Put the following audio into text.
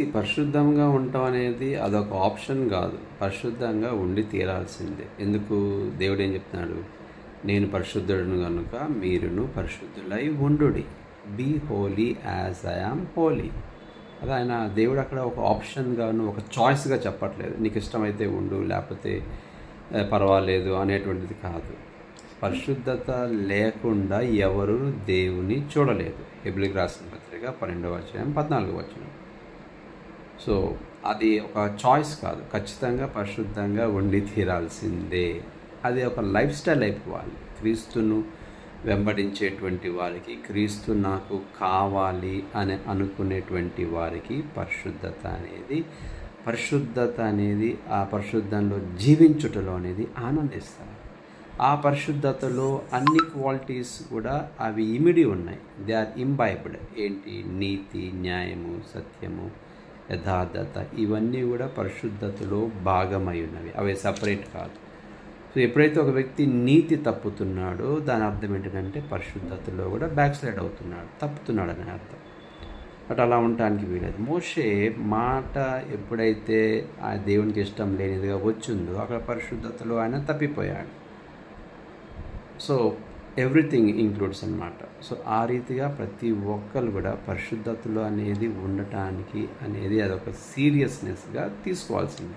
పరిశుద్ధంగా ఉండటం అనేది అదొక ఆప్షన్ కాదు. పరిశుద్ధంగా ఉండి తీరాల్సిందే. ఎందుకు? దేవుడు ఏం చెప్తున్నాడు? నేను పరిశుద్ధుడును కనుక మీరును పరిశుద్ధులై ఉండుడి. Be holy as I am holy అది ఆయన దేవుడు అక్కడ ఒక ఆప్షన్గాను ఒక చాయిస్గా చెప్పట్లేదు. నీకు ఇష్టమైతే ఉండు లేకపోతే పర్వాలేదు అనేటువంటిది కాదు. పరిశుద్ధత లేకుండా ఎవరు దేవుని చూడలేదు. హెబ్లిక్ రాసిన పత్రిక పన్నెండవ వచనం పద్నాలుగు వచనం. సో అది ఒక చాయిస్ కాదు. ఖచ్చితంగా పరిశుద్ధంగా ఉండి తీరాల్సిందే. అది ఒక లైఫ్ స్టైల్ అయిపోవాలి. క్రీస్తును వెంబడించేటువంటి వారికి క్రీస్తు నాకు కావాలి అని అనుకునేటువంటి వారికి పరిశుద్ధత అనేది పరిశుద్ధత అనేది ఆ పరిశుద్ధంలో జీవించుటలో అనేది ఆనందిస్తారు. ఆ పరిశుద్ధతలో అన్ని క్వాలిటీస్ కూడా అవి ఇమిడి ఉన్నాయి. దే ఆర్ ఇంబైబ్డ్ ఏంటి? నీతి న్యాయము సత్యము యథార్థత. ఇవన్నీ కూడా పరిశుద్ధతలో భాగమై ఉన్నవి అవి సపరేట్ కాదు. సో ఎప్పుడైతే ఒక వ్యక్తి నీతి తప్పుతున్నాడో దాని అర్థం ఏంటంటే పరిశుద్ధతలో కూడా బ్యాక్ స్లైడ్ అవుతున్నాడు. తప్పుతున్నాడు అనే అర్థం. బట్ అలా ఉండటానికి వీలేదు. మోషే మాట ఎప్పుడైతే ఆ దేవునికి ఇష్టం లేనిదిగా వచ్చిందో అక్కడ పరిశుద్ధతలో ఆయన తప్పిపోయాడు. సో ఎవ్రీథింగ్ ఇంక్లూడ్స్ అన్నమాట. సో ఆ రీతిగా ప్రతి ఒక్కరు కూడా పరిశుద్ధతలు అనేది ఉండటానికి అనేది అదొక సీరియస్నెస్గా తీసుకోవాల్సింది.